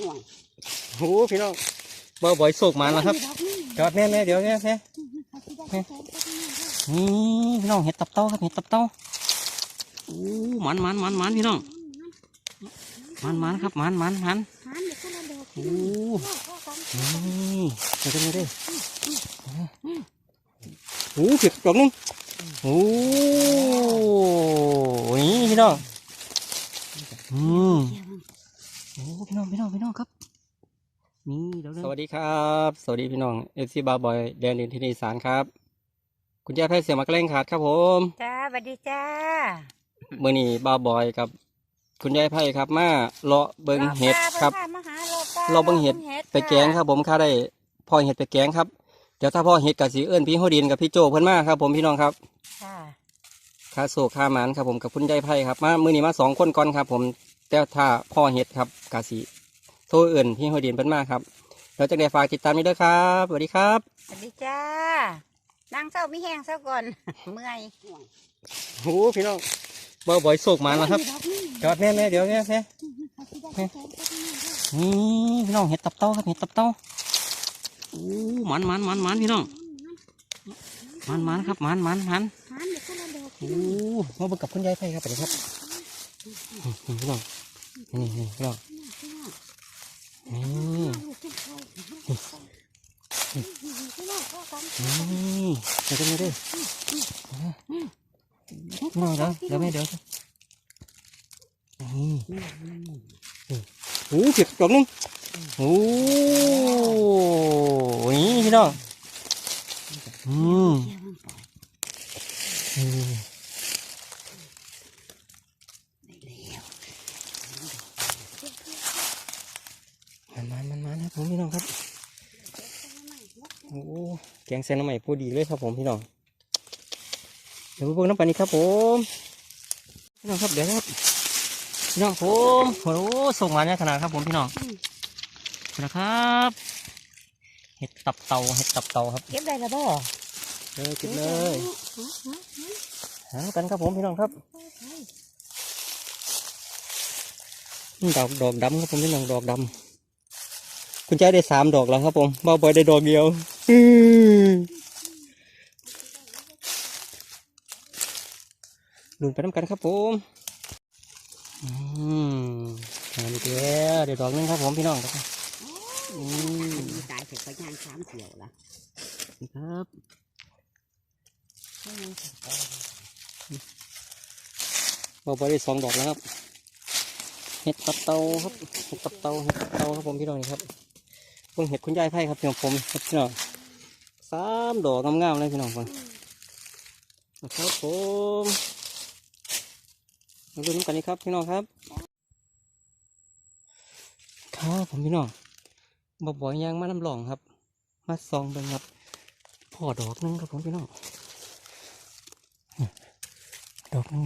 ห่วงโอ้โหพี่น้องเบาบ่อยโศกมาแล้วครับ จอดแน่แน่เดี๋ยวแน่แน่นี่พี่น้องเห็ดตับเต้าครับเห็ดตับเต้าโอ้หมันหมันหมันหมันพี่น้องหมันหมันครับหมันหมันหมันโอ้นี่เดี๋ยวกันเลยเด้โอ้เก็บดอกนึงโอ้นี่พี่น้องอืม พี่น้องพี่น้องพี่น้องครับนี่เดี๋ยวสวัสดีครับ สวัสดีพี่น้องเอฟซีบาบอยแดนดินที่นีสานครับ คุณยายแพทย์เสียงมากระเล่งขาดครับผมจ้าสวัสดีจ้าเมื่อนี้บาบอยกับ คุณยายไพ่ครับ มาเลาะเบิงเห็ดครับมาหาเราปลาเราเบิ่งเห็ดไปแกงครับ ผมข้าได้พ่อเห็ดไปแกงครับเดี๋ยวถ้าพ่อเห็ดกับสีเอิญพี่โฮดินกับพี่โจเพิ่นมาครับ ผมพี่น้องครับค่ะค่าโศกค่าหมานครับผมกับคุณยายไพ่ครับมามื่อนี้มาสองคนก่อนครับ ผม แต่ถ้าพ่อเห็ดครับกาสีโทรเอิญพี่โฮดินเพิ่นมาครับแล้วจะได้ฝากติดตามนี้ด้วยครับสวัสดีครับสวัสดีจ้านั่งเศร้าไม่แห้งเศร้าก่อนเมื่อยโอ้พี่น้องบ่บ่อยโศกมาแล้วครับจอดแน่แน่ๆเดี๋ยวแน่แน่นี่พี่น้องเห็ดตับเต้าครับเห็ดตับเต้าโอ้หมันหมันหมันหมันพี่น้องหมันหมันครับหมันหมันหมันหานเด็กคนละดอกโอ้มาเบิกกับคุณยายไพ่ครับไปเลยครับนี่พี่น้อง นี่นี่พี่น้องนี่นี่เดี๋ยวกันเลยเด้อพี่น้องเดี๋ยวเดี๋ยวแม่เดี๋ยวนี่โอ้เก็บดอกนึงโอ้นี่พี่น้องอืมอืมมันมันมันมันครับผมพี่น้องครับ โอ้แกงเส้นน้ำใหม่พูดดีเลยครับผมพี่น้องเดี๋ยวไปเบิ่งน้ำปลานี้ครับผมพี่น้องครับเดี๋ยวนะครับพี่น้องผมโอ้โหส่งมาเนี่ยขนาดครับผมพี่น้องนะครับเห็ดตับเตาเห็ดตับเตาครับเก็บได้แล้วบ่เลยกินเลยหากันครับผมพี่น้องครับนี่ดอกดอกดำครับผมพี่น้องดอกดำคุณใจได้สามดอกแล้วครับผมเบาบอยได้ดอกเดียว อื้อลุ้นไปน้ำกันครับผมอืมอันนี้เดียวเดี๋ยวดอกหนึงครับผมพี่น้องครับอืมตายเสร็จก็ย่างสามเสี่ยวละนี่ครับเราไปได้สองดอกแล้วครับเห็ดตับเตาครับเห็ดตับเตาเห็ดตับเตาครับผมพี่น้องนี่ครับเพิ่งเห็ดคุณยายไพ่ครับพี่น้องผมครับพี่น้อง สามดอกงามๆเลยพี่น้องผมนะครับผมมาดูน้ำกันนี่ครับพี่น้องครับครับผมพี่น้องบอกบ่อยยางมาน้ำหลองครับ มาซองเบิ่งครับพ่อดอกนึงครับผมพี่น้องดอกนึง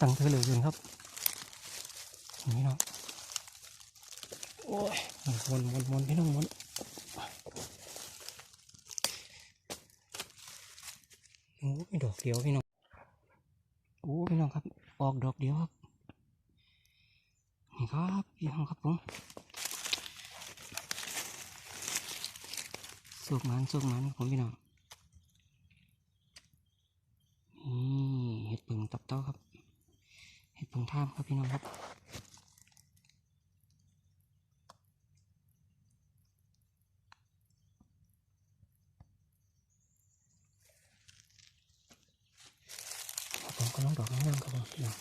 ตั้งเธอเหลยอยู่ครับนี่เนาะโอ้ยวนวนวนพี่น้องวนโอ้ยดอกเดียวพี่น้องโอ้พี่น้องครับ ออกดอกเดียวครับนี่ครับพี่น้องครับผมสุกมันสุกมันครับผมพี่น้องนี่เห็ดผึ่งตับเต้าครับ เห็ดผึ่งท่ามครับพี่น้องครับผมก็น้องดอกงามๆครับผมพี่น้อง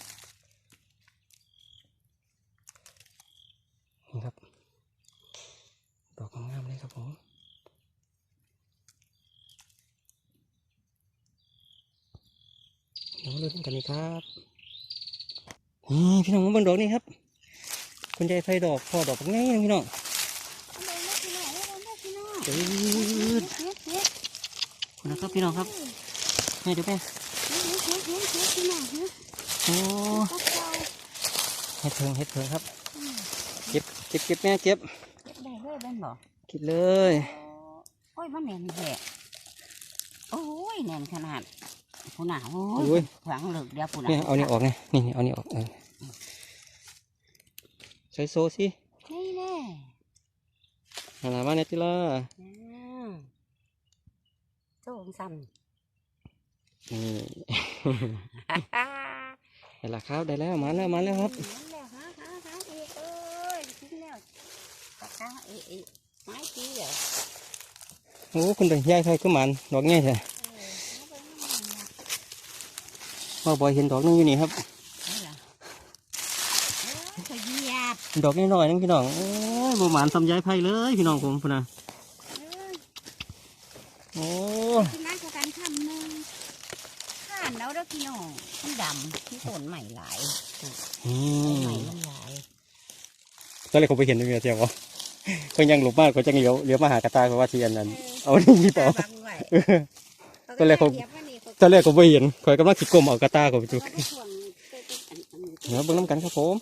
นี่ครับ ดอกงามๆเลยครับ ผม เดี๋ยวมาดูกันนี่ครับพี่น้องมาบิ่งดอกนี่ครับ คุณยายไฟดอกพอดอกง่ายพี่น้องเดือดคุณนะครับพี่น้องครับแม่เดี๋ยวแม่โอ้เห็ดเพิงเห็ดเพิงครับ เก็บเก็บเก็บแม่เก็บได้เลยเป็นบ่เก็บเลยโอ้ยมันแน่นแท้โอ้ยแน่นขนาดผู้หนาวโอ้โอ้ยยขวางเหลือกเดียวผู้หนาวเนี่ยเอานี่ออกไงนี่นี่เอานี่ออกเออใช้โซ่สินี่แน่หาลามาเนติล่าอืมโจ้งซ้นี่ำฮ่าฮ่าได้ละครับได้แล้วมาแล้วมาแล้วครับนั่นแหละฮะฮะฮะเอ้ยเอ้ยทิ้งแล้วปากกาเอ้ยเอ้ย ไม้ตีเหรอโอ้คุณได้ยายไฟก็มันดอกง่ายแท้เออเอาไปให้มันนะพ่อบอยเห็นดอกหนึงอยู่นี่ครับเอาล่ะเอ้ยขยียบดอกน้อยๆนึงพี่น้องโอ้ยบ่หมานทำยายไฟเลยพี่น้องผมพุ่นนะเอ้ยโอ้ที่นั่นก็กันทำหนึ่งข้านแล้วเด้อพี่น้องมันดำที่ต้นใหม่หลายอืต้นมใหม่มันหลายตอนแรกผมไปเห็นตรงนี้เจียวบ่ ก็ยังหลบมากก็จะเลี้ยวเลี้ยวมาหากระตายเพราะว่าเทียนนั้นเอานี่ต่อบังไว้ตอนแรกผมเาก็เหยียบไว้นี่ตอนแรกผมไปเห็นคอยกำลังคิดกลมเอากระตาเขาไปจุเขาก็ถ่วงไปเป็นอันอันนี้เดี๋ยวเบิ่งน้ำกันครับผม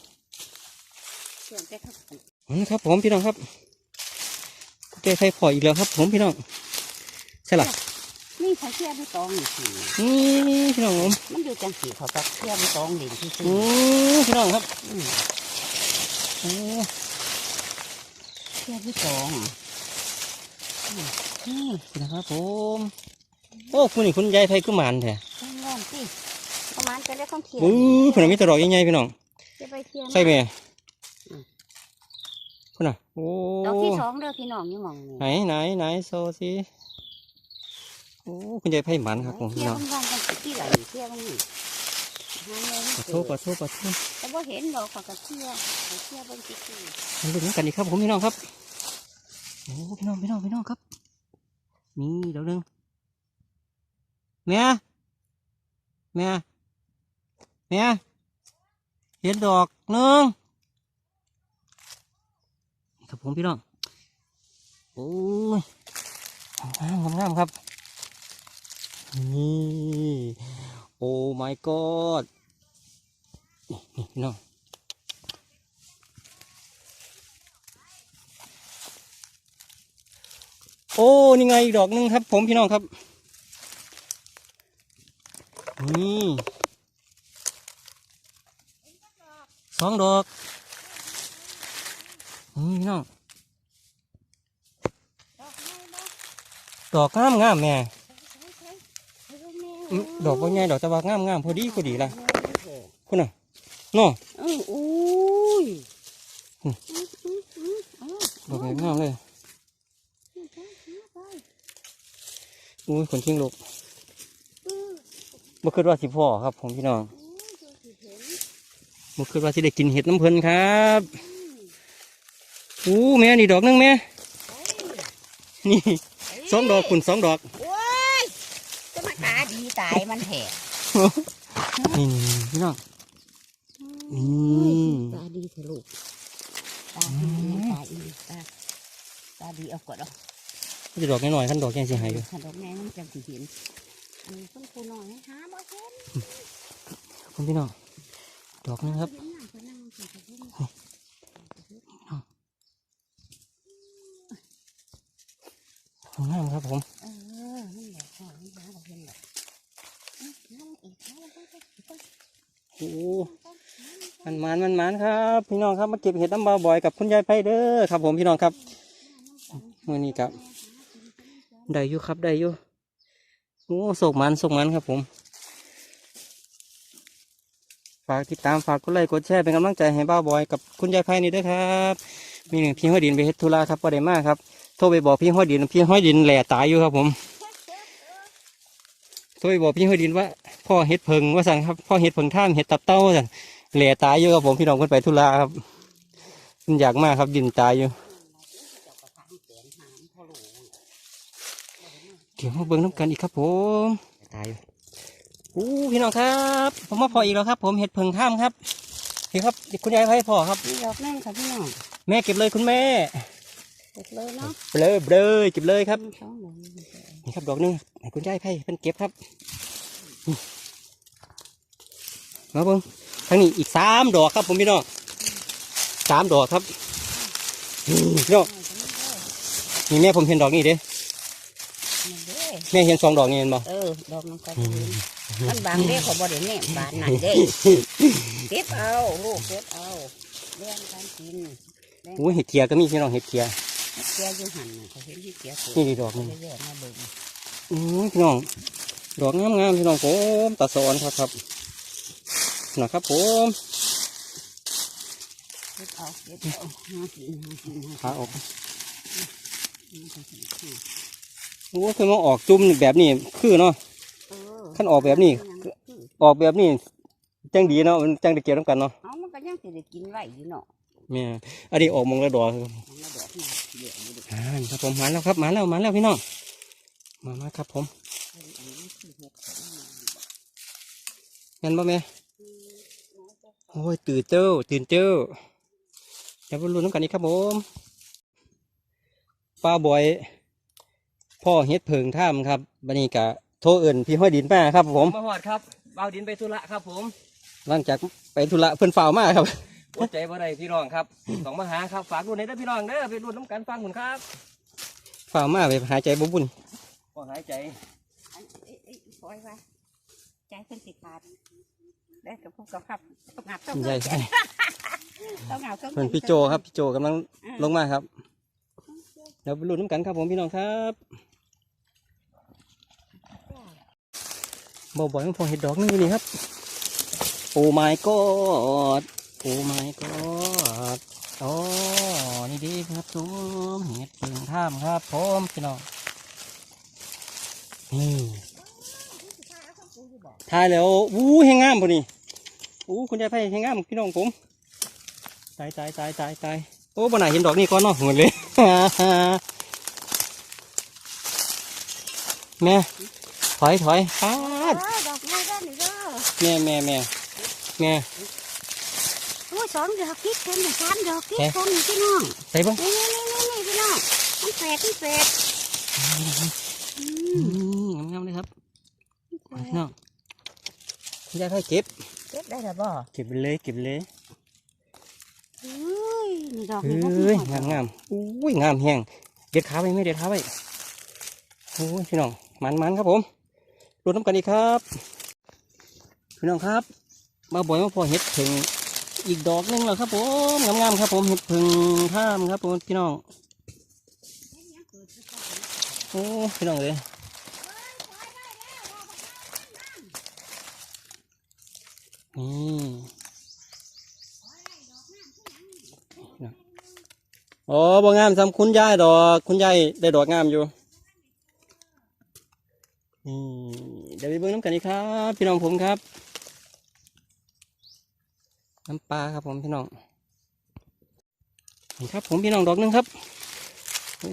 ถ่วงไปครับนี่ครับผมพี่น้องครับแกไฟพออีกแล้วครับ ผมพี่น้องใช่หรอนี่เขาเชื่อไม่ตองนี่สินี่พี่น้องผมมันอยู่จังสีเขาก็เชื่อไม่ตองดินที่ซื้อือมพี่น้องครับ อืมโอ้เชื่อไม่ตองอืมนี่นะครับผม โอ้คุณนี่คุณยายไฟกุมารแท้แค่งอนสิประมาณจะได้ข้องเทียนอู้พี่น้องมีแตดอกใหญ่ๆพี่น้องจะไปเทียนใช่ไหมอืมคุณน่ะโอ้ดอกที่สองเด้อพี่น้องอยังมองไหนไหนไหนโซซิโอ้คุณยายไฟหมันครับผมเทีพี่ยน้บองมันวันกันที่ไหลเทียบมัน นี่หาเงินขอโทษขอโทษขอโทแต่ว่าเห็นดอกขาก็เชื่อเขาเชื่อเบางทีคือมาดูกันอีกครับผมพี่น้องครับโอ้พี่น้องพี่น้องพี่น้องครับ นี่เดี๋ยวหนึงแม่แม่แม่เห็นดอกหนึ่งครับผมพี่น้องโอ้ยงามงามงามครับนี่โอ้ my god นี่พี่น้องโอ้นี่ไงอีกดอกหนึงครับ ผมพี่น้องครับนี่สองดอกนี่พี่น้องดอกงามงามแม่ใช่ใช่ใช่แม่อืมดอกว่าไงดอกแต่ว่างามงามพอดีพอดีละคุณน่ะ เนาะเอออุ้ยอืมอืมอืมอืมเออดอกงามเลยอืมใช่ใช่ใช่อุ้ยขนชิงลูกเออบ่คิดว่าสิพ่อครับ ผมพี่น้องโอ้ยดูสิเห็นบ่คิดว่าสิได้กินเห็ดน้ำเพลินครับอู้แม่นี่ดอกหนึงแม่เฮ้ยนี่สองดอกคุณสองดอกโอ้ยจะมาตาดีตายมันแหกนี่พี่น้อง อืมตาดีเถอะลูกตาดีตาดีตาตาดีเอากดเอาจะดอกน้อยๆขั้นดอกแก่สิหายอยู่ขนมแม่มันจังสิเห็นอันนี้ต้นคูน้อยหาบ่เห็นคุณพี่น้องดอกนึงครับเห็นหยังเพิ่นนั่งสิเห็นงามครับผมเออนั่นแหละพ่อนี่หาบ่เห็นหรอกเอ้ยนั่งอีกนั่งไปไปไปโอ้ มันมันมันมันครับ พี่น้องครับมาเก็บเห็ดน้ำบาบ่อยกับคุณยายไพเด้อครับ ผมพี่น้องครับมื่อนี้ครับได้อยู่ครับได้อยู่โอ้โศกมันโศกมันครับ ผม ฝากติดตามฝากกดไลค์กดแชร์เป็นกำลังใจให้บ้าบอยกับคุณยายไพนี่ด้วยครับ มีหนึ่งพี่ห้อยดินไปเฮ็ดธุระครับประเดี๋ยวมากครับโทรไปบอกพี่ห้อยดินพี่ห้อยดินแหล่ตายอยู่ครับ ผมโทรไปบอกพี่ห้อยดินว่าพ่อเฮ็ดเพิงว่าสั่งครับพ่อเฮ็ดเพิงท่ามเฮ็ดตับเต้าสั่ง แหล่ตายอยู่ครับผมพี่น้องเพิ่นไปธุระครับมันอยากมากครับดินตายอยู่เดี๋ยวมาเบิ่งน้ำกันอีกครับผมตายอยู่อู้พี่น้องครับ ผมมาพออีกแล้วครับ ผมเห็ดเพิงท่ามครับนี่ครับคุณยายไพ่พอครับนี่ดอกนั่งค่ะพี่น้องแม่เก็บเลยคุณแม่เสร็จเลยเนาะเบลอเบลอเก็บเลยครับสองดอกนี่ครับดอกหนึงให้คุณยายไพ่เป็นเก็บครับนี่มาเบิ่ง ทางนี้อีกสามดอกครับผมพี่น้องสามดอกครับนี่พี่น้องนี่แม่ผมเห็นดอกนี้เด้นี่เด้แม่เห็นสองดอกนี่เห็นบ่เออดอกน้ำกระดิ่งมันบางเด้เขาบ่ได้แน่บานนั่นเด้เก็บเอาลูกเก็บเอาเลี้ยงกันกินอู้เห็ดเทียก็มีพี่น้องเห็ดเทียเเสียอยู่หันน่ะเขาเห็นที่เสียตัวนี่ดีดอกเขานี่เลยแยกมาเบิ่งอืมพี่น้องดอกงามๆพี่น้องผมตาสอนครับครับ นะครับผมเก็บเอาเก็บเอาห้าสี่ห้าสี่ห้าขาออกสี่โอ้คือมาออกจุ่มแบบนี้คือเนาะเออขั้นออกแบบนี้คือออกแบบนี้จังดีเนาะมันจังได้เกี่ยวน้ำกันเนาะเอามันก็ยังสิได้กินไว้อยู่เนาะแม่อันนี้ออกมองละดอกครับมันมาดอกนี่เดี๋ยวมันดอกอ่าครับผมมาแล้วครับมาแล้วมาแล้วพี่น้องมามาครับผมอันนี้คือหกสองงั้นบ่แม่ โอ้ยตื่นเจ้าตื่นเจ้าเดี๋ยวไปลุ้นน้ำกันอีกครับผมป้าบอย พ่อเฮ็ดเพิงท่ามครับบันนี้กะโทรเอิ่นพี่ห้อยดินมาครับ ผมมาหอดครับเบาดินไปธุระครับ ผม หลังจากไปธุระเพิ่นฝ่าวมาครับอดใจบ่ได้พี่น้องครับต้องมาหาครับฝากรุ่นในเด้อพี่น้องเด้อไปรุ่นน้ำกันฟังคุณครับฝ่าวมาไปหายใจบ่บุญก็หายใจอันเอ้ยเอ้ยปล่อยไว้ใจเพิ่นสิขาด ได้กับพวกเขาครับต้องงับต้องใหญ่ต้องงับต้องเพิ่นพี่โจครับพี่โจกำลังลงมาครับเดี๋ยวไปลุ้นน้ำกันครับผมพี่น้องครับบ่บ่อยมันพอเห็ดดอกนึงอยู่นี่ครับ โอ้ my god โอ้ my god อ๋อนี่ดีครับทุมเห็ดเพิงท่ามครับผมพี่น้องนี่ทายแล้ววู้แหงงามพอนี่ อู้คุณยายไพ่แหงงามพี่น้องผมตายตายตายตายตายโอ้บ่ไหนาเห็นดอกนี่ก่อนเนาะหมดเลยแม่ถอยถอยปาดเออดอกไม้ด้านนี้เด้อแม่แม่แม่แม่โอ้ยสองดอกคิดกันน่ะสามดอกคิดเอ๊ะกันนี่พี่น้องใส่บ้างนี่นี่นี่นี่นี่พี่น้องมันแฝดมันแฝดอืมงามๆเลยครับแฝดพี่น้องคุณยายไพ่เก็บ เก็บได้หรือบ่เก็บไปเลยเก็บไปเลยเฮ้ยนี่ดอกเฮ้นี่บ่ยงามงามอุ้ยงามแห้งเด็ดขาไปไม่เด็ดขาไปโอ้ยพี่น้องมันมันครับผมรดน้ำกันอีกครับ พี่น้องครับ มาบ่อยมาพอเห็ดถึงอีกดอกหนึงแล้วครับผมงามๆครับผมเห็ดพึ่งท่ามครับผมพี่น้องโอ้พี่น้องเลย นี่โอ้บ่งามซ้ำคุณยายดอก คุณยายได้ดอกงามอยู่นี่เดี๋ยวไปเบิ่งน้ำกันอีครับ พี่น้องผมครับ น้ำปลาครับผมพี่น้องนี่ครับผมพี่น้องดอกหนึงครับโอ้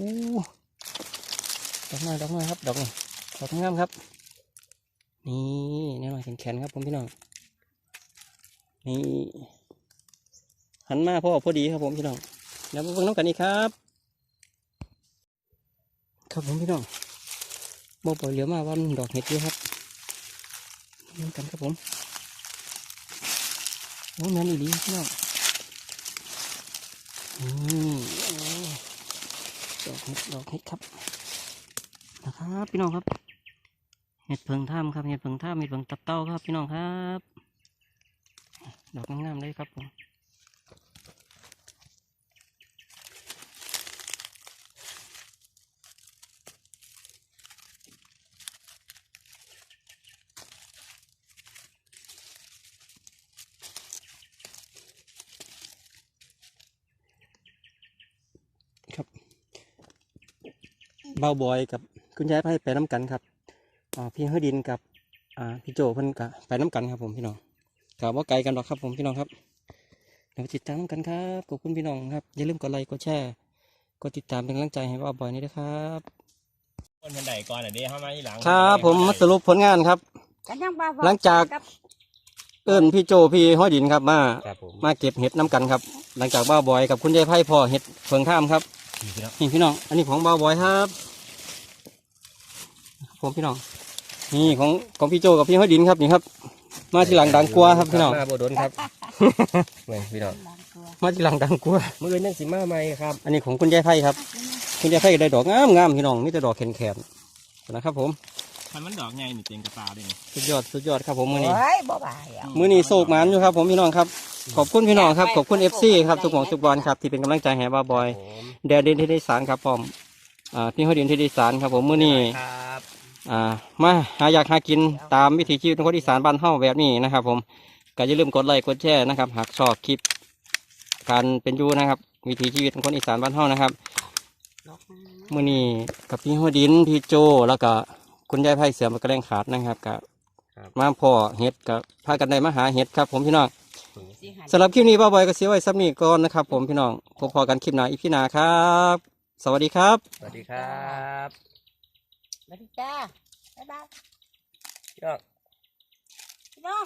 ดอกน้อยดอกน้อยครับ ดอกนี้ดอกงามครับ นี่แน่นอนแข็งๆครับผมพี่น้อง นี่หันมาพ่อพอดีครับผมพี่น้องเดี๋ยวมาเบิ่งน้ำกันอีกครับ ครับผมพี่น้องบ่ปล่อยเหลือมาวันดอกเห็ดอยู่ครับน้ำกันครับผมโอ้แม่นอีหลีพี่น้องอืมดอกเห็ดดอกเห็ดครับนะครับพี่น้องครับเห็ดเพิงท่ามครับเห็ดเพิงท่ามเห็ดเพิงตับเต้าครับพี่น้องครับ ดอกงามๆเลยครับผมครับเบาบอยกับคุณยายไพ่ไปน้ำกันครับพี่เฮดินกับพี่โจเพิ่นกะไปน้ำกันครับผมพี่น้อง กะว่าไกลกันหรอกครับผมพี่น้องครับเดี๋ยวติดตามกันครับขอบคุณพี่น้องครับอย่าลืมกดไลค์กดแชร์กดติดตามเป็นกำลังใจให้เบาบอยนี่ด้วยครับคนบันไดก่อนอะเดี๋ยวเข้ามาที่หลังครับผมมาสรุปผลงานครับ กันยังบ้าหลังจากเอิ้นพี่โจพี่ห้อยดินครับมา ครับผมมาเก็บเห็ดน้ำกันครับ หลังจากบ้าบอยกับคุณยายไพ่พ่อเห็ดเพิงท่ามครับพี่น้องนี่พี่น้อง อันนี้ของบ้าบอยครับ ผมพี่น้อง นี่ของของพี่โจกับพี่ห้อยดินครับนี่ครับ มาทีหลังดังกลัวครับพี่น้อง มาโบโดนครับเว้ยพี่น้องมาทีหลังดังกลัวมือนั่งสิมาใหม่ครับ อันนี้ของคุณยายไพ่ครับ คุณยายไพ่ก็ได้ดอกงามงามพี่น้องมีแต่ดอกแข็งๆนะครับผมคันมันดอกใหญ่นี่เต็มกระตาเลยนี่สุดยอดสุดยอดครับผมมือนี้โอ้ยบ่บ่ายอะมือนี้โศกหมันอยู่ครับ ผมพี่น้องครับขอบคุณพี่น้องครับขอบคุณเอฟซีครับทุกหมองทุกบอลครับที่เป็นกำลังใจให้บ้าบอย แดดเด่นที่ได้สารครับผมอ่าพี่ห้อยดินที่ได้สารครับผมมือนี้ครับ อ่ามาหาอยากหากินตามวิถีชีวิตของคนอีสานบ้านเฮาแบบนี้นะครับ ผมก็อย่าลืมกดไลค์กดแชร์นะครับ หากชอบคลิป การเป็นอยู่นะครับ วิถีชีวิตของคนอีสานบ้านเฮานะครับมื้อนี้กับพี่หัวดินพี่โจแล้วก็คุณยายไผ่เสือมากระแรงขาดนะครับกับมาพ่อเห็ดกับพากันได้มาหาเห็ดครับ ผมพี่น้องสำหรับคลิปนี้บ้าบอยก็เสียไว้ซ้ำนี้ก่อนนะครับ ผมพี่น้องพบพอกันคลิปหน้าอีพี่นาครับ สวัสดีครับ สวัสดีครับ สวัสดีจ้าบ๊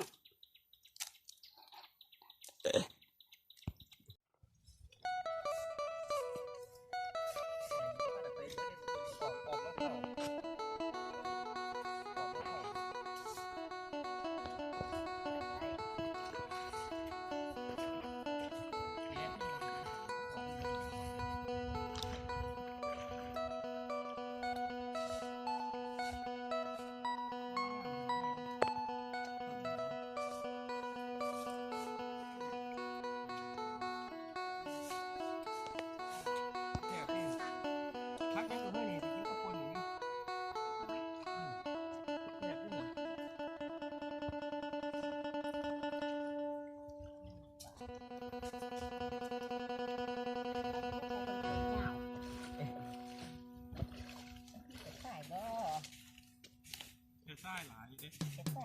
ใส่บ่